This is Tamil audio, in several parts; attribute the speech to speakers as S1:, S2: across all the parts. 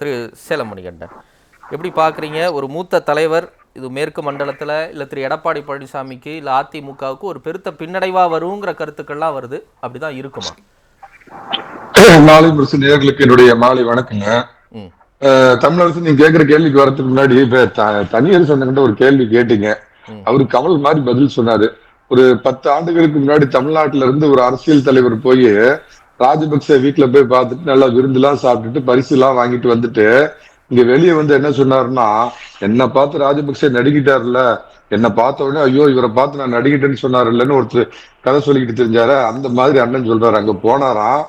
S1: திரு சேலம் மணிகண்டன் எப்படி பார்க்குறீங்க? ஒரு மூத்த தலைவர் இது மேற்கு மண்டலத்தில் இல்லை திரு எடப்பாடி பழனிசாமிக்கு இல்லை அதிமுகவுக்கு ஒரு பெருத்த பின்னடைவாக வருங்கிற கருத்துக்கள்லாம் வருது. அப்படிதான் இருக்குமா?
S2: மாலை முரசு நேர்களுக்கு என்னுடைய மாலை வணக்கங்க. தமிழரசு நீங்க கேக்குற கேள்விக்கு வரதுக்கு முன்னாடி தனியரசு அண்ணன்கிட்ட ஒரு கேள்வி கேட்டீங்க. அவரு கமல் மாதிரி பதில் சொன்னாரு. ஒரு பத்து ஆண்டுகளுக்கு முன்னாடி தமிழ்நாட்டுல இருந்து ஒரு அரசியல் தலைவர் போய் ராஜபக்சே வீட்டுல போய் பார்த்துட்டு நல்லா விருந்துலாம் சாப்பிட்டுட்டு பரிசு எல்லாம் வாங்கிட்டு வந்துட்டு இங்க வெளியே வந்து என்ன சொன்னாருன்னா என்ன பார்த்து ராஜபக்சே நடிக்கிட்டாருல என்ன பார்த்த உடனே ஐயோ இவரை பார்த்து நான் நடிக்கிட்டேன்னு சொன்னாருல்லன்னு ஒருத்தர் கதை சொல்லிக்கிட்டு தெரிஞ்சாரு. அந்த மாதிரி அண்ணன் சொல்றாரு. அங்க போனாராம்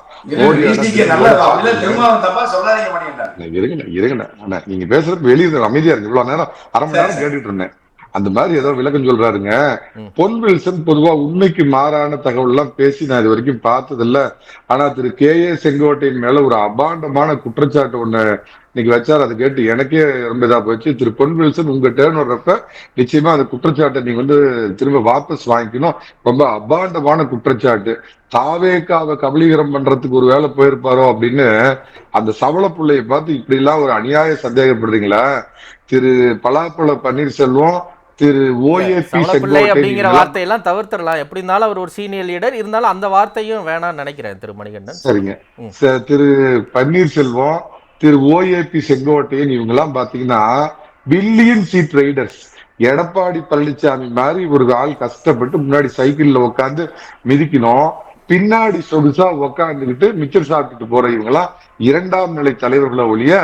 S2: இருங்கண்ணா இருங்கண்ணா அண்ணா நீங்க பேசுறது வெளியே அமைதியா இருக்கு இவ்வளவு நேரம் அரை மணி நேரம் கேட்டுட்டு இருந்தேன். அந்த மாதிரி ஏதோ விளக்கம் சொல்றாருங்க. பொன் வில்சன் பொதுவா உண்மைக்கு மாறான தகவல் எல்லாம் பேசி நான் இது வரைக்கும் பார்த்தது இல்ல ஆனா திரு கே ஏ செங்கோட்டையின் மேல ஒரு அபாண்டமான குற்றச்சாட்டு ஒண்ணு இன்னைக்கு வச்சார் அதை கேட்டு எனக்கே ரொம்ப இதா போச்சு. திரு பொன் வில்சன் உங்க டேர்ன் வர்றப்ப நிச்சயமா அந்த குற்றச்சாட்டை நீங்க வந்து திரும்ப வாபஸ் வாங்கிக்கணும். ரொம்ப அபாண்டமான குற்றச்சாட்டு. தாவேக்காவை கபலீகரம் பண்றதுக்கு ஒரு வேலை போயிருப்பாரோ அப்படின்னு அந்த சவள புள்ளைய பார்த்து இப்படி எல்லாம் ஒரு அநியாய சந்தேகப்படுறீங்களா? திரு பலாப்பழ பன்னீர்செல்வம் திரு ஓஏபி
S1: அப்படிங்கிற
S2: செங்கோட்டை
S1: வார்த்தையெல்லாம் தவிர்த்திடலாம். எப்படி இருந்தாலும் அவர் ஒரு சீனியர் லீடர். இருந்தாலும் அந்த வார்த்தையும் வேணாம்னு நினைக்கிறேன் திரு மணிகண்டன்.
S2: சரிங்க. திரு பன்னீர்செல்வம் திரு ஓஏபி செங்கோட்டையன் இவங்க எல்லாம் பாத்தீங்கன்னா pillion seat riders. Edappadi Palaniswami மாதிரி ஒரு ஆள் கஷ்டப்பட்டு முன்னாடி சைக்கிள்ல உட்காந்து மிதிக்கணும். பின்னாடி சொகுசா உக்காந்துக்கிட்டு மிச்சர் சாப்பிட்டுட்டு போற இவங்கெல்லாம் இரண்டாம் நிலை தலைவர்களை ஒழிய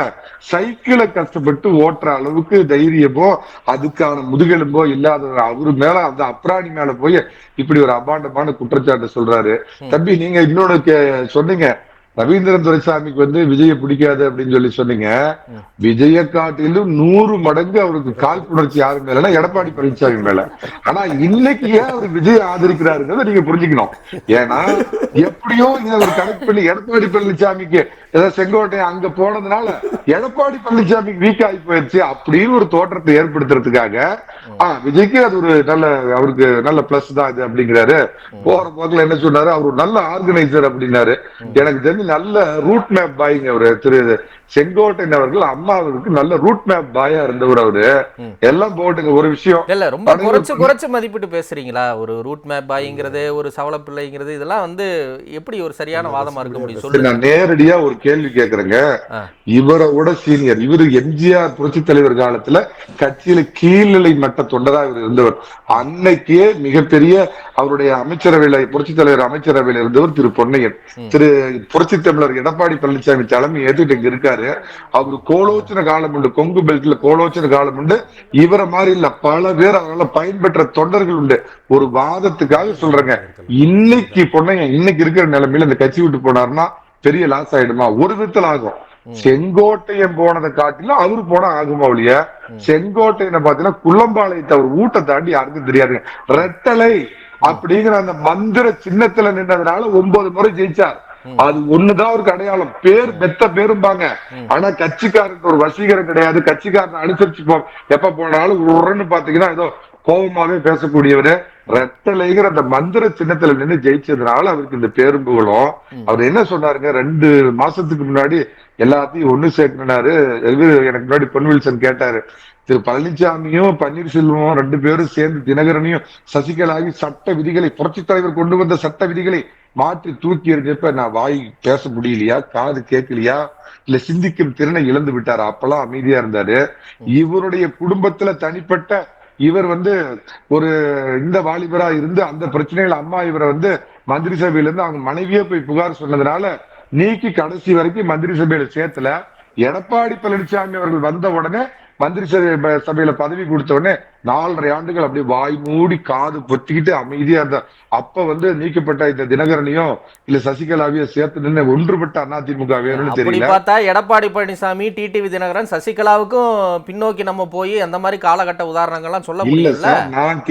S2: சைக்கிளை கஷ்டப்பட்டு ஓட்டுற அளவுக்கு தைரியமோ அதுக்கான முதுகெலும்போ இல்லாத அவரு மேல அந்த அப்ராணி மேல போய் இப்படி ஒரு அபாண்டமான குற்றச்சாட்டு சொல்றாரு. தம்பி நீங்க இன்னொன்னு சொன்னீங்க. ரவீந்திரன் துரைசாமிக்கு வந்து விஜய பிடிக்காது அப்படின்னு சொல்லி சொன்னீங்க. விஜய காட்டிலும் நூறு மடங்கு அவருக்கு காழ்ப்புணர்ச்சி யாரு மேலன்னா எடப்பாடி பழனிசாமி மேல. ஆனா இன்னைக்கு ஏன் அவர் விஜய் ஆதரிக்கிறாருங்கிறத நீங்க புரிஞ்சுக்கணும். ஏன்னா எப்படியோ இதை ஒரு கனெக்ட் பண்ணி எடப்பாடி பழனிசாமிக்கு ஏதாவது செங்கோட்டை அங்க போனதுனால எடப்பாடி பழனிசாமிக்கு வீக் ஆகி போயிருச்சு அப்படின்னு ஒரு தோற்றத்தை ஏற்படுத்துறதுக்காக ஆஹ் விஜய்க்கு அது ஒரு நல்ல அவருக்கு நல்ல பிளஸ் தான் இது அப்படிங்கிறாரு. போற போக்குல என்ன சொன்னாரு? அவர் ஒரு நல்ல ஆர்கனைசர் அப்படின்னாரு. எனக்கு தெரிஞ்சு நல்ல ரூட் மேப் பாய்ங்க அவரு திரு செங்கோட்டையன் அவர்கள் அம்மாவுக்கு நல்ல ரூட் மேப் பாயா இருந்தவர் அவரு. எல்லாம் போட்டுங்க ஒரு விஷயம்.
S1: இல்ல ரொம்ப குறைச்சு குறைச்சு மதிப்பிட்டு பேசுறீங்களா? ஒரு ரூட் மேப் பாய்ங்கிறது ஒரு சவளப்பிள்ளைங்கிறது இதெல்லாம் வந்து எப்படி ஒரு சரியான வாதமா இருக்க முடியும்? சொல்லுங்க
S2: நான் நேரடியா ஒரு கேள்வி கேக்குறேங்க.
S1: ஆ.
S2: இவரோட சீனியர் இவரு எம்ஜிஆர் புரட்சி தலைவர் காலத்துல கட்சியில கீழ்நிலை மட்ட தொண்டரா இவர் இருந்தவர். அன்னைக்கே மிகப்பெரிய அவருடைய அமைச்சரவையில புரட்சி தலைவர் அமைச்சரவையில இருந்தவர் திரு பொன்னையன். திரு புரட்சி தமிழர் எடப்பாடி பழனிசாமி தலைமை ஏத்துட்டு இங்க இருக்காரு. அவரு கோலோச்சன காலம் உண்டு கொங்கு பெல்ட்ல கோலோச்சன காலம் உண்டு. இவரை மாதிரி இல்ல பல பேர் அவரால் பயன்பெற்ற தொண்டர்கள் உண்டு. ஒரு வாதத்துக்காக சொல்றேங்க. இன்னைக்கு பொண்ணையன் இன்னைக்கு இருக்கிற நிலைமையில இந்த கட்சி விட்டு போனாருன்னா பெரிய லாஸ் ஆயிடுமா? ஒரு விதத்துல ஆகும். செங்கோட்டையன் போனதை காட்டிலும் அவரு போனா ஆகுமா ஒழிய? செங்கோட்டையனை பாத்தீங்கன்னா குள்ளம்பாளையத்தை அவர் ஊட்ட தாண்டி யாருக்கும் தெரியாதுங்க. ரெட்டலை அப்படிங்கிற அந்த மந்திர சின்னத்துல நின்னதுனால ஒன்பது முறை ஜெயிச்சார். அது ஒண்ணுதான் அவருக்கு அடையாளம். பேர் பெத்த பேரும்பாங்க. ஆனா கட்சிக்காரன் ஒரு வசீகரம் கிடையாது. கட்சிக்காரன் அனுசரிச்சு போ எப்ப போனாலும் உரன்னு பாத்தீங்கன்னா ஏதோ கோபமாவே பேசக்கூடியவரு. ரெட்டலைங்கிற அந்த மந்திர சின்னத்துல நின்னு ஜெயிச்சதுனால அவருக்கு இந்த பேரும் புகழும் அவர் என்ன சொன்னாருங்க? ரெண்டு மாசத்துக்கு முன்னாடி எல்லாத்தையும் ஒண்ணு சேர்க்கணும்னாரு. இவரு எனக்கு முன்னாடி பொன் வில்சன் கேட்டாரு. திரு பழனிசாமியும் பன்னீர்செல்வமும் ரெண்டு பேரும் சேர்ந்து தினகரனையும் சசிகலாவி சட்ட விதிகளை புரட்சி தலைவர் கொண்டு வந்த சட்ட விதிகளை மாற்றி தூக்கி எறிஞ்சப்ப நான் வாய் பேச முடியலையா காது கேட்கலையா இல்ல சிந்திக்கும் திறனை இழந்து விட்டாரு? அப்பெல்லாம் அமைதியா இருந்தாரு. இவருடைய குடும்பத்துல தனிப்பட்ட இவர் வந்து ஒரு இந்த வாலிபரா இருந்து அந்த பிரச்சனைகள் அம்மா இவரை வந்து மந்திரி சபையில இருந்து அவங்க மனைவியே போய் புகார் சொன்னதுனால நீக்கி கடைசி வரைக்கும் மந்திரி சபையில சேர்த்துல. எடப்பாடி பழனிசாமி அவர்கள் வந்த உடனே மந்திரி சபை சபையில பதவி கொடுத்த உடனே நாலரை ஆண்டுகள் அப்படியே வாய் மூடி காது பொத்திக்கிட்டு அமைதியா இருந்த அப்ப வந்து நீக்கப்பட்ட இந்த தினகரனையும் இல்ல சசிகலாவையும் சேர்த்து நின்று ஒன்றுபட்ட அதிமுக வேணும்னு
S1: அப்படி
S2: தெரியல.
S1: பார்த்தா எடப்பாடி பழனிசாமி டிடிவி தினகரன் சசிகலாவுக்கும் பின்னோக்கி நம்ம போய் அந்த மாதிரி காலகட்ட உதாரணங்கள்லாம் சொல்ல முடியல.
S2: நான்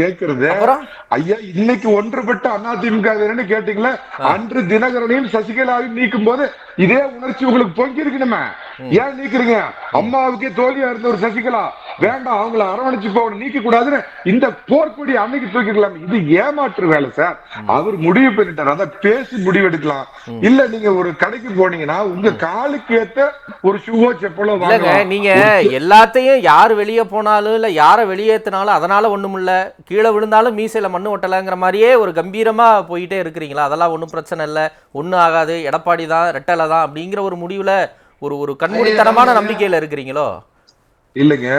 S1: அப்புறம்?
S2: ஐயா இன்னைக்கு ஒன்றுபட்ட அதிமுக வேணும்னு கேட்டீங்களா அன்று தினகரனையும் சசிகலாவையும் நீக்கும் போது இதே உணர்ச்சி உங்களுக்கு பொங்கி இருக்கணுமே ஏன் நீக்குறீங்க? அம்மாவுக்கே தோல்வியா இருந்த ஒரு சசிகலா வேண்டாம் அவங்கள அரவணைச்சு போகணும் நீக்க கூடாதுன்னு இந்த போர்க்கொடி அன்னைக்கு தூக்கிக்கலாம் இது ஏமாற்று வேலை சார் அவர் முடிவு பண்ணிட்டார். அதை பேசி முடிவெடுக்கலாம் இல்ல நீங்க ஒரு கடைக்கு போனீங்கன்னா உங்க காலுக்கு ஏத்த ஒரு ஷூவோ செப்பலோ
S1: நீங்க எல்லாத்தையும் யார் வெளியே போனாலும் இல்ல யாரை வெளியேத்தினாலும் அதனால ஒண்ணும் இல்ல. கீழே விழுந்தாலும் மீசையில மண்ணு ஒட்டலைங்கிற மாதிரியே ஒரு கம்பீரமா போயிட்டே இருக்கிறீங்களா? அதெல்லாம் ஒண்ணும் பிரச்சனை இல்ல. ஒண்ணும் ஆகாது. எடப்பாடி தான் ரெட்டலை தான் அப்படிங்கிற ஒரு முடிவுல ஒரு ஒரு கண்மூடித்தனமான நம்பிக்கையில இருக்கிறீங்களோ?
S2: இல்லைங்க.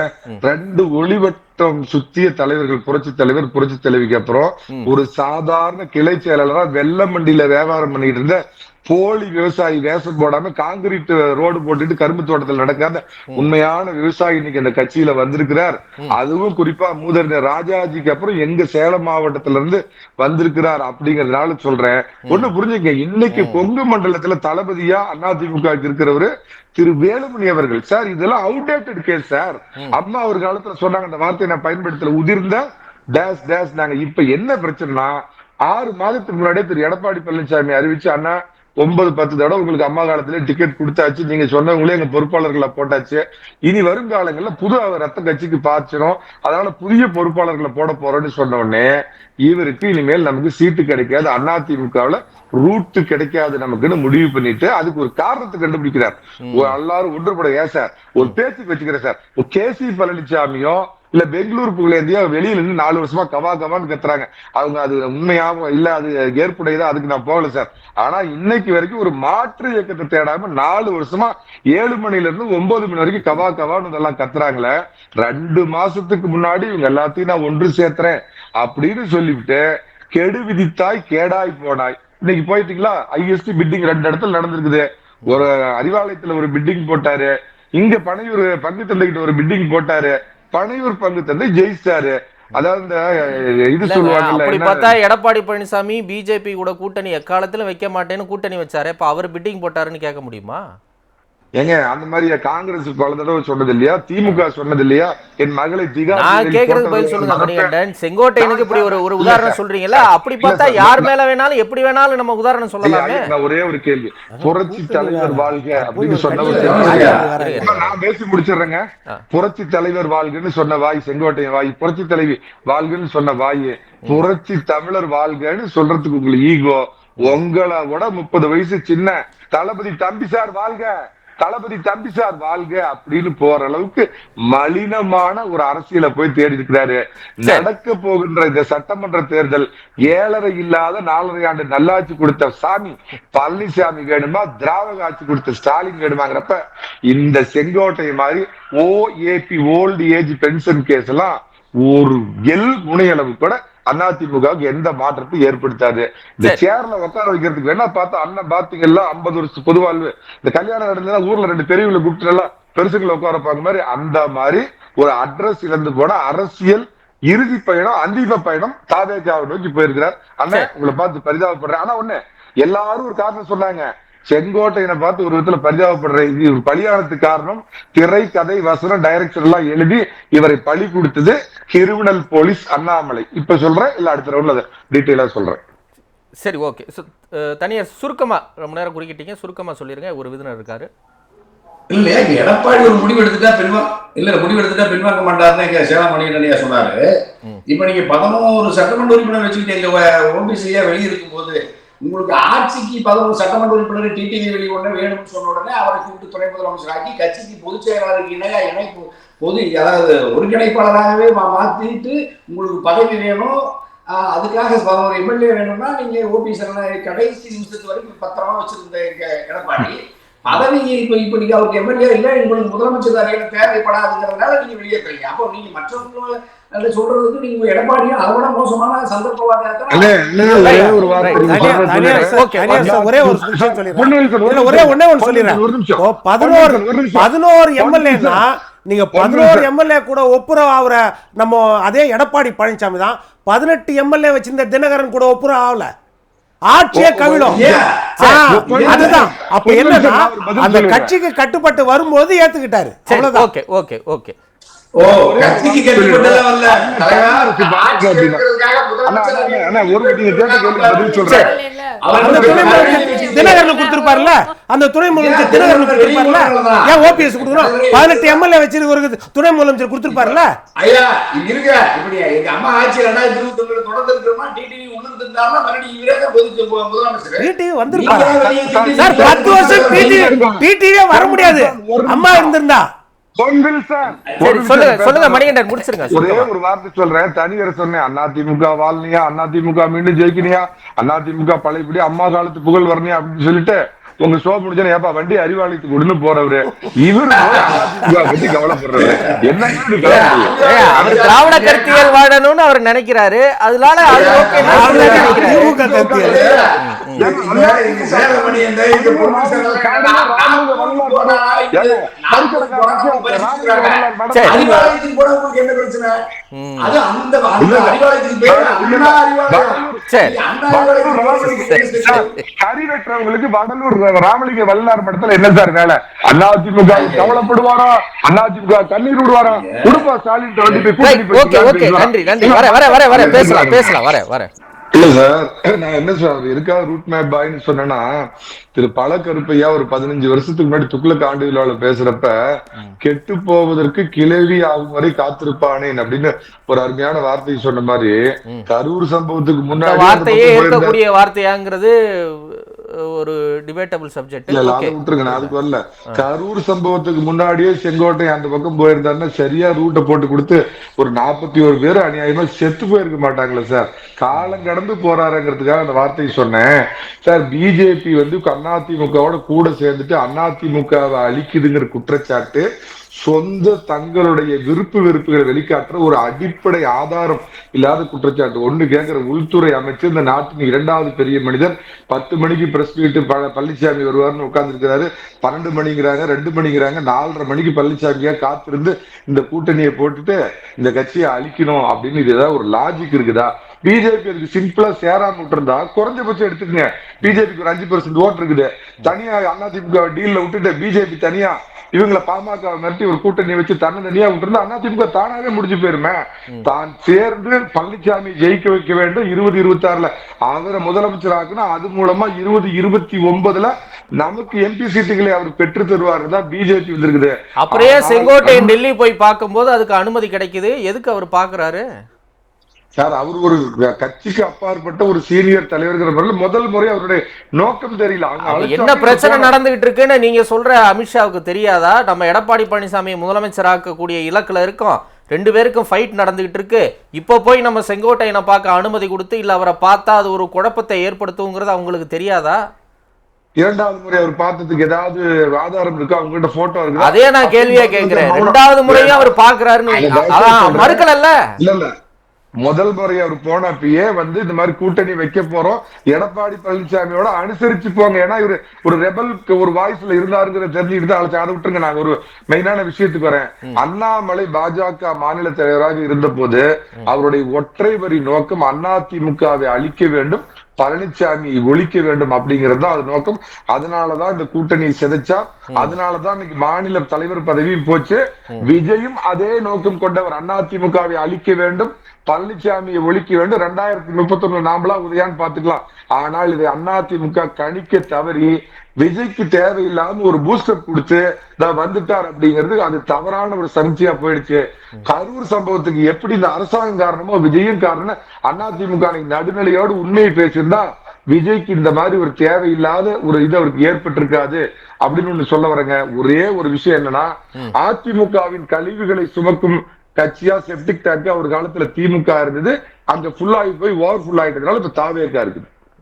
S2: ரெண்டு ஒளிவட்டம் சுத்திய தலைவர்கள் புரட்சி தலைவர் புரட்சி தலைவிக்கு அப்புறம் ஒரு சாதாரண கிளை செயலாளரா வெள்ள மண்டியில வியாபாரம் பண்ணிட்டு இருந்த போலி விவசாயி வேஷம் போடாம காங்கிரீட் ரோடு போட்டுட்டு கரும்பு தோட்டத்தில் நடக்காத உண்மையான விவசாயி இன்னைக்கு அந்த கட்சியில வந்திருக்கிறார். அதுவும் குறிப்பா மூதறிஞர் ராஜாஜிக்கு அப்புறம் எங்க சேலம் மாவட்டத்துல இருந்து வந்திருக்கிறார் அப்படிங்கறதுனால சொல்றேன். ஒண்ணு புரிஞ்சுங்க இன்னைக்கு கொங்கு மண்டலத்துல தளபதியா அதிமுக இருக்கிறவரு திரு வேலுமணி அவர்கள். சார் இதெல்லாம் அவுடேட்டட் கேஸ் சார். அம்மா ஒரு காலத்துல சொன்னாங்க அந்த வார்த்தையை நான் பயன்படுத்தல. உதிர்ந்த டேஸ் டேஸ் நாங்க. இப்ப என்ன பிரச்சனைனா ஆறு மாதத்துக்கு முன்னாடியே திரு எடப்பாடி பழனிசாமி அறிவிச்சு அண்ணா ஒன்பது பத்து தடவை உங்களுக்கு அம்மா காலத்துல டிக்கெட் கொடுத்தாச்சு. நீங்க சொன்னவங்களே எங்க பொறுப்பாளர்களை போட்டாச்சு. இனி வருங்காலங்கள்ல புது ரத்த கட்சிக்கு பாய்ச்சணும் அதனால புதிய பொறுப்பாளர்களை போட போறோம்னு சொன்ன உடனே இவருக்கு இனிமேல் நமக்கு சீட்டு கிடைக்காது. அதிமுகவுல ரூட்டு கிடைக்காது நமக்குன்னு முடிவு பண்ணிட்டு அதுக்கு ஒரு காரணத்தை கண்டுபிடிக்கிறார். எல்லாரும் ஒன்றுபட ஏன் சார்? ஒரு பேச்சுக்கு வச்சுக்கிறேன் சார். கே சி பழனிசாமியோ இல்ல பெங்களூர் புகழேந்தியா வெளியில இருந்து நாலு வருஷமா கவா கவான்னு கத்துறாங்க. அவங்க அது உண்மையாவும் இல்ல அது ஏற்புடையதா அதுக்கு நான் போகல சார். ஆனா இன்னைக்கு வரைக்கும் ஒரு மாற்று இயக்கத்தை தேடாம நாலு வருஷமா ஏழு மணில இருந்து ஒன்பது மணி வரைக்கும் கவா கவான்னு இதெல்லாம் கத்துறாங்களே ரெண்டு மாசத்துக்கு முன்னாடி இவங்க எல்லாத்தையும் நான் ஒன்று சேர்த்துறேன் அப்படின்னு சொல்லிவிட்டு கெடு விதித்தாய் கேடாய் போனாய். இன்னைக்கு போயிட்டீங்களா? ஐஎஸ்டி பிட்டிங் ரெண்டு இடத்துல நடந்திருக்குது. ஒரு அறிவாலயத்துல ஒரு பிட்டிங் போட்டாரு. இங்க பனையூர் பங்கு தந்தைகிட்ட ஒரு பிட்டிங் போட்டாரு. பனையூர் பங்கு தந்தை ஜெயிச்சாரு. அதாவது இது
S1: அப்படி பார்த்தா எடப்பாடி பழனிசாமி பிஜேபி கூட கூட்டணி எக்காலத்திலும் வைக்க மாட்டேன்னு கூட்டணி வச்சாரு. இப்ப அவர் பிட்டிங் போட்டாருன்னு கேட்க முடியுமா?
S2: ஏங்க அந்த மாதிரி காங்கிரஸ் பல தடவை சொன்னது இல்லையா திமுக சொன்னது இல்லையா என் மகளை திகா
S1: நான் கேக்குறதுக்கு பதில் சொல்லுங்க செங்கோட்டையனுக்கு இப்படி ஒரு ஒரு உதாரணம்
S2: சார்.
S1: சொல்றீங்கல்ல? அப்படி பார்த்தா யார் மேல வேணாலும் எப்படி வேணாலும் நம்ம உதாரணம் சொல்லலாமே?
S2: நான் ஒரே ஒரு கேள்வி. புரட்சி தலைவர் வாழ்க அப்படின்னு இப்ப நான் பேசி முடிச்சிடுறேங்க. புரட்சி தலைவர் வாழ்கன்னு சொன்ன வாய் செங்கோட்டையன் வாய் புரட்சி தலைவி வாழ்கன்னு சொன்ன வாய். புரட்சி தமிழர் வாழ்கன்னு சொல்றதுக்கு உங்களுக்கு ஈகோ. உங்களை விட முப்பது வயசு சின்ன தளபதி தம்பி சார் வாழ்க. தளபதி தம்பி சார் வாழ்க அப்படின்னு போற அளவுக்கு மலினமான ஒரு அரசியலை போய் தேடி இருக்கிறாரு. நடக்க போகின்ற இந்த சட்டமன்ற தேர்தல் ஏழரை இல்லாத நாலரை ஆண்டு நல்லாட்சி கொடுத்த சாமி பழனிசாமி வேணுமா திராவிட ஆட்சி கொடுத்த ஸ்டாலின் வேணுமாங்கிறப்ப இந்த செங்கோட்டை மாதிரி OAP old age pension case எல்லாம் ஒரு எல் முனையளவு கூட அதிமுகவுக்கு எந்த மாற்றத்தையும் ஏற்படுத்தாது. இந்த
S1: சரி.
S2: சேர்ல உட்கார வைக்கிறதுக்கு வேணா பார்த்தா அண்ணன் பாத்தீங்கல்ல ஐம்பது வருஷம் பொதுவாழ்வு. இந்த கல்யாணம் நடந்ததுன்னா ஊர்ல ரெண்டு பெரியவங்களை கூப்பிட்டு எல்லாம் பெருசுகளை உட்கார வைப்பாங்க மாதிரி அந்த மாதிரி ஒரு அட்ரஸ் இழந்து போன அரசியல் இறுதி பயணம் அந்திம பயணம் தாவேக்காவை நோக்கி போயிருக்கிறார். அண்ணன் உங்களை பார்த்து பரிதாபப்படுறேன். ஆனா ஒண்ணு எல்லாரும் ஒரு காரணம் சொன்னாங்க. செங்கோட்டையனை பார்த்து ஒரு விதத்துல பரிதாபப்படுற இது ஒரு பலியானதுக்கு காரணம். திரை கதை வசனம் டைரக்ஷன் எல்லாம் எழுதி இவரை பழி கொடுத்தது கிரிமினல் போலீஸ் அண்ணாமலை. இப்ப சொல்றேன் இல்ல அடுத்த ரவுண்ட்ல டீட்டெயிலா சொல்றேன்.
S1: சரி ஓகே தனியார் சுருக்கமா ரொம்ப நேரம் குறுக்கிட்டீங்க. சுருக்கமா சொல்லிருங்க ஒரு விருந்தினர் இருக்காரு.
S3: இல்லையா? இப்ப எடப்பாடி ஒரு முடிவு எடுத்துட்டா பின்வா இல்ல முடிவு எடுத்துட்டா பின்வாங்க மாட்டாருன்னு இங்க சேலம் மணிகண்டனையா சொன்னாரு. இப்ப நீங்க பதினோரு சட்டமன்ற உறுப்பினர் வச்சுக்கிட்டு ஓபிசியா வெளியே இருக்கும்போது. உங்களுக்கு ஆட்சிக்கு பதினோரு சட்டமன்ற உறுப்பினர் டிடிவி வெளியே வேணும்னு சொன்ன உடனே அவரை கூப்பிட்டு துணை முதலமைச்சர் ஆக்கி கட்சிக்கு பொதுச் செயலாளருக்கு இணையா இணைப்பு பொது அதாவது ஒருங்கிணைப்பாளராகவே மாற்றிட்டு உங்களுக்கு பதவி வேணும். அதுக்காக பதினோரு எம்எல்ஏ வேணும்னா நீங்க ஓபிஎஸ் கடைசி நிமிஷத்து வரைக்கும் பத்திரமா வச்சிருந்த எடப்பாடி. எடப்பாடி பதவி இப்ப இப்ப நீங்க அவருக்கு எம்எல்ஏ இல்ல உங்களுக்கு முதலமைச்சர் அறையில தேவைப்படாதுங்கிறதுனால நீங்க வெளியே போறீங்க அப்போ நீங்க மற்றவங்க அதை சொல்றதுக்கு நீங்க எடப்பாடியும் அதை விட மோசமான சந்தர்ப்பவாத
S2: ஒரே
S4: சொல்லிடுறேன்.
S2: ஒண்ணு
S4: சொல்லிடுறேன். பதினோரு
S2: ஒரு நிமிஷம்.
S4: பதினோரு
S2: ஒரு
S4: எம்எல்ஏன்னா நீங்க பதினோரு. எம்எல்ஏ கூட ஒப்புரவு ஆகுற நம்ம அதே எடப்பாடி பழனிசாமி தான். பதினெட்டு எம்எல்ஏ வச்சிருந்த தினகரன் கூட ஒப்புரவு ஆகல. ஆட்சியே கவிழும். அதுதான். அப்ப என்னன்னா அந்த. கட்சிக்கு கட்டுப்பட்டு வரும்போது ஏத்துக்கிட்டாரு.
S1: Okay okay okay.
S4: தினகரன் கொடுத்திருப்பாருல்ல? அந்த துணை முதலமைச்சர் தினகரன் கொடுத்திருப்பாருல்ல? ஏன் ஓபிஎஸ் கொடுக்கணும்? பதினெட்டு எம்எல்ஏ வச்சிருக்க துணை முதலமைச்சர் கொடுத்திருப்பாருல்ல?
S3: ஐயா இங்க இருக்க இப்படி எங்க அம்மா ஆட்சி இருந்தாருன்னா மறுபடியும் இவரே பொது முதலமைச்சர். வெளியே திட்டி-
S4: சார் பத்து வருஷம் டிடிவி டிடிவியே வர முடியாது. அம்மா இருந்திருந்தா.
S2: அதிமுக வாழ்னியா அதிமுக மீண்டும் ஜெயிக்கணியா அதிமுக பழையபடி அம்மா காலத்து புகழ் வரணியா அப்படின்னு சொல்லிட்டு உங்க ஷோ முடிஞ்சா ஏப்பா வண்டி அறிவாலயத்துக்கு விடுன்னு போறவரு இவரு பத்தி கவலைப்படுறாரு என்ன
S1: அவர் திராவிட கருத்தியல் வாழணும்னு அவர் நினைக்கிறாரு அதனால
S3: என்ன பிரச்சனை
S1: ம்.
S3: அது அந்த அந்த அறிவாலயத்துக்கு பேரு அண்ணா அறிவாலயம்.
S1: சரி.
S3: நீங்க அண்ணா அறிவாலயத்துக்கு பேரு.
S2: கறி வெட்டுறவங்களுக்கு வடலூர் ராமலிங்க வல்லார் மடத்துல என்ன சார் வேலை? அதிமுக கவலைப்படுவாரோ? அதிமுக கண்ணீர் விடுவாரோ? குடும்ப ஸ்டாலின் வந்து போய் கூட்டணி
S1: ஓகே ஓகே. நன்றி நன்றி. வர வர வர வர. பேசலாம் பேசலாம். வர வர.
S2: இல்ல சார் நான் என்ன சார் எதுக்காக ரூட் மேப் பாய்னு சொன்னேன்னா திரு பல கருப்பையா ஒரு பதினஞ்சு வருஷத்துக்கு முன்னாடி துக்ளக் ஆண்டு விழாவில் பேசுறப்ப கெட்டு போவதற்கு கிளவி ஆகும் வரை காத்திருப்பானேன் அப்படின்னு ஒரு அருமையான வார்த்தையை சொன்ன மாதிரி கரூர் சம்பவத்துக்கு முன்னாடி
S1: வார்த்தையே இருக்கக்கூடிய வார்த்தையாங்கிறது ஒரு டிபேட்டபிள் சப்ஜெக்ட்
S2: இல்ல அதை விட்டுருங்க அதுக்கு வரல. கரூர் சம்பவத்துக்கு முன்னாடியே செங்கோட்டை அந்த பக்கம் போயிருந்தாருன்னா சரியா ரூட்டை போட்டு கொடுத்து ஒரு நாற்பத்தி ஒரு பேர் அநியாயமா செத்து போயிருக்க மாட்டாங்களே சார். காலம் கடந்து போறாருங்கிறதுக்காக அந்த வார்த்தையை சொன்னேன். சார் பிஜேபி வந்து அதிமுகவோட கூட சேர்ந்துட்டு அதிமுகவை அழிக்குதுங்கிற குற்றச்சாட்டு சொந்த தங்களுடைய விருப்பு வெறுப்புகளை வெளிக்காட்டுற ஒரு அடிப்படை ஆதாரம் இல்லாத குற்றச்சாட்டு. ஒண்ணு கேட்கிற உள்துறை அமைச்சர் இந்த நாட்டின் இரண்டாவது பெரிய மனிதர் பத்து மணிக்கு பிரஸ் மீட்டு பழனிசாமி வருவார்னு உட்கார்ந்துருக்கிறாரு. பன்னெண்டு மணிங்கிறாங்க ரெண்டு மணிங்கிறாங்க நாலரை மணிக்கு பழனிசாமியா காத்திருந்து இந்த கூட்டணியை போட்டுட்டு இந்த கட்சியை அழிக்கணும் அப்படின்னு இது ஏதாவது ஒரு லாஜிக் இருக்குதா? பிஜேபி அதுக்கு சிம்பிளா சேராம விட்டுருந்தா குறைஞ்சபட்சம் எடுத்துக்கங்க. பிஜேபிக்கு ஒரு அஞ்சு பர்சன்ட் ஓட்டு இருக்குது. தனியா அதிமுக டீல்ல விட்டுட்டு பிஜேபி தனியா இவங்களை பாமக மிரட்டி ஒரு கூட்டணி வச்சு தன்னை தனியா விட்டுருந்தா அதிமுக தானாவே முடிஞ்சு போயிருமே. தான் சேர்ந்து பழனிசாமி ஜெயிக்க வைக்க வேண்டும். இருபது இருபத்தி ஆறுல அவரை முதலமைச்சர் ஆக்கணும் அது மூலமா இருபது இருபத்தி ஒன்பதுல நமக்கு எம்பி சீட்டுகளை அவர் பெற்று தருவாரு தான் பிஜேபி வந்திருக்குது.
S1: அப்படியே
S2: ஆனால்
S1: செங்கோட்டையன் டெல்லி போய் பார்க்கும்போது அதுக்கு அனுமதி கிடைக்குது. எதுக்கு அவர் பாக்குறாரு
S2: சார் அவர் ஒரு கட்சிக்கு அப்பாற்பட்ட ஒரு சீனியர் தலைவர்கிற முறையில் முதல் முறை அவருடைய நோக்கம் தெரியல.
S1: என்ன பிரச்சனை. நடந்துகிட்டு இருக்குன்னு நீங்க சொல்ற அமித்ஷாவுக்கு தெரியாதா? நம்ம எடப்பாடி பழனிசாமியை முதலமைச்சராக்கக்கூடிய இலக்குல இருக்கோம். ரெண்டு பேருக்கும் ஃபைட் நடந்துகிட்டு இருக்கு. இப்போ போய் நம்ம செங்கோட்டையனை பார்க்க அனுமதி கொடுத்து இல்ல அவரை பார்த்தா அது ஒரு குழப்பத்தை ஏற்படுத்துங்கிறது அவங்களுக்கு தெரியாதா?
S2: இரண்டாவது முறை அவர் பார்த்ததுக்கு ஏதாவது ஆதாரம் இருக்கா? அவங்க கிட்ட போட்டோ இருக்கு
S1: அதே நான் கேள்வியா கேட்கிறேன். ரெண்டாவது முறையும் அவர் பாக்குறாருன்னு அதான் மறுக்கலல்ல
S2: இல்ல இல்ல. முதல் முறை அவர் போனப்பயே வந்து இந்த மாதிரி கூட்டணி வைக்க போறோம். எடப்பாடி பழனிசாமியோட அனுசரிச்சு போங்க. ஏன்னா இவரு ஒரு ரெபல் ஒரு வாய்ஸ்ல இருந்தாருங்கிற தெரிஞ்சுக்கிட்டு அழைச்சு அதை விட்டுருங்க. நான் ஒரு மெயினான விஷயத்துக்கு வரேன். அண்ணாமலை பாஜக மாநில தலைவராக இருந்த போது அவருடைய ஒற்றை வரி நோக்கம் அதிமுகவை அழிக்க வேண்டும் பழனிசாமி ஒழிக்க வேண்டும் அப்படிங்கிறது தான் அது நோக்கம். அதனாலதான் இந்த கூட்டணி சிதைச்சா அதனாலதான் இன்னைக்கு மாநில தலைவர் பதவியும் போச்சு. விஜயும் அதே நோக்கம் கொண்டவர். அதிமுகவை அழிக்க வேண்டும் பழனிசாமியை ஒழிக்க வேண்டும். ரெண்டாயிரத்தி முப்பத்தி ஒண்ணு நாமளா உதயான்னு பாத்துக்கலாம் ஆனால் இதை அதிமுக கணிக்க தவறி விஜய்க்கு தேவையில்லாம ஒரு பூஸ்டப் கொடுத்து "தா வந்துட்டார் அப்படிங்கிறது அது தவறான ஒரு சர்ச்சையா போயிடுச்சு. கரூர் சம்பவத்துக்கு எப்படி இந்த அரசாங்கம் காரணமோ விஜயும் காரணம் அதிமுக நடுநிலையோடு உண்மையை பேசியிருந்தா விஜய்க்கு இந்த மாதிரி ஒரு தேவையில்லாத ஒரு இது அவருக்கு ஏற்பட்டிருக்காது அப்படின்னு ஒண்ணு சொல்ல வரேங்க. ஒரே ஒரு விஷயம் என்னன்னா அதிமுகவின் கழிவுகளை சுமக்கும் கட்சியா செப்டிக் டேங்க் ஒரு காலத்துல திமுக இருந்தது. அங்க ஃபுல்லாகி போய் ஓவர் ஃபுல் ஆயிட்டதுனால இப்ப தாவேக்கா இருக்குது.